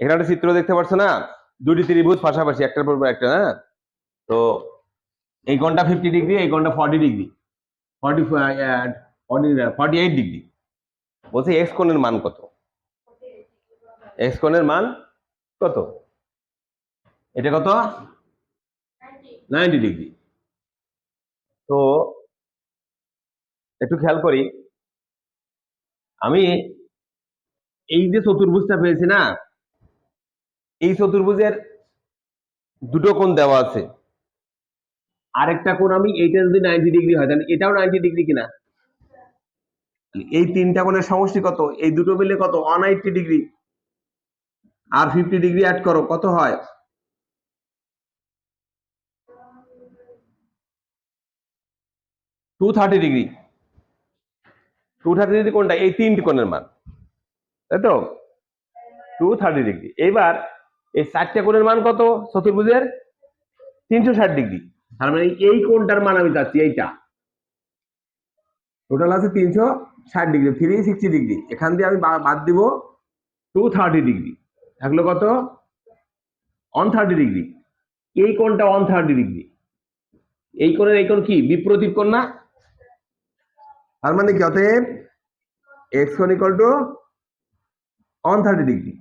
এখানে একটা চিত্র দেখতে পাচ্ছ না? দুটি ত্রিভুজ পাশাপাশি, একটার পর একটা না তো এই কোণটা ফিফটি ডিগ্রি এই কোণটা forty degree forty forty eight degree বলছি এক্স কোণের মান কত? এক্স কোণের মান কত? এটা কত? নাইনটি ডিগ্রি তো একটু খেয়াল করি, আমি এই যে চতুর্ভুজটা পেয়েছি না এই চতুর্ভুজের দুটো কোণ দেওয়া আছে। আরেকটা কোণ আমি এইটা যদি নাইনটি ডিগ্রি হয় তাহলে এটাও নাইনটি ডিগ্রি কিনা? এই তিনটা কোণের সমষ্টি কত? এই দুটো মিলে কত? ওয়ান এইটটি ডিগ্রি আর ফিফটি ডিগ্রি অ্যাড করো কত হয়? Two thirty degree two thirty degree কোনটা এই তিনটি কোণের মান। তাই তো? টু থার্টি ডিগ্রি এইবার এই চারটে কোণের মান কত? চতুর্ভুজের তিনশো ষাট ডিগ্রি। তার মানে এই কোণটার মান আমি চাচ্ছি এইটা। টোটাল আছে তিনশো ষাট ডিগ্রি থ্রি সিক্সটি ডিগ্রি। এখান দিয়ে আমি বাদ দিব টু থার্টি ডিগ্রি। থাকল কত? One thirty degree. এই কোণটা ওয়ান থার্টি ডিগ্রি। এই কোণের, এই কোণ কি? বিপ্রতীপ কোণ না? তার মানে কি? অতএব এক্স কোণ equal to one thirty degree.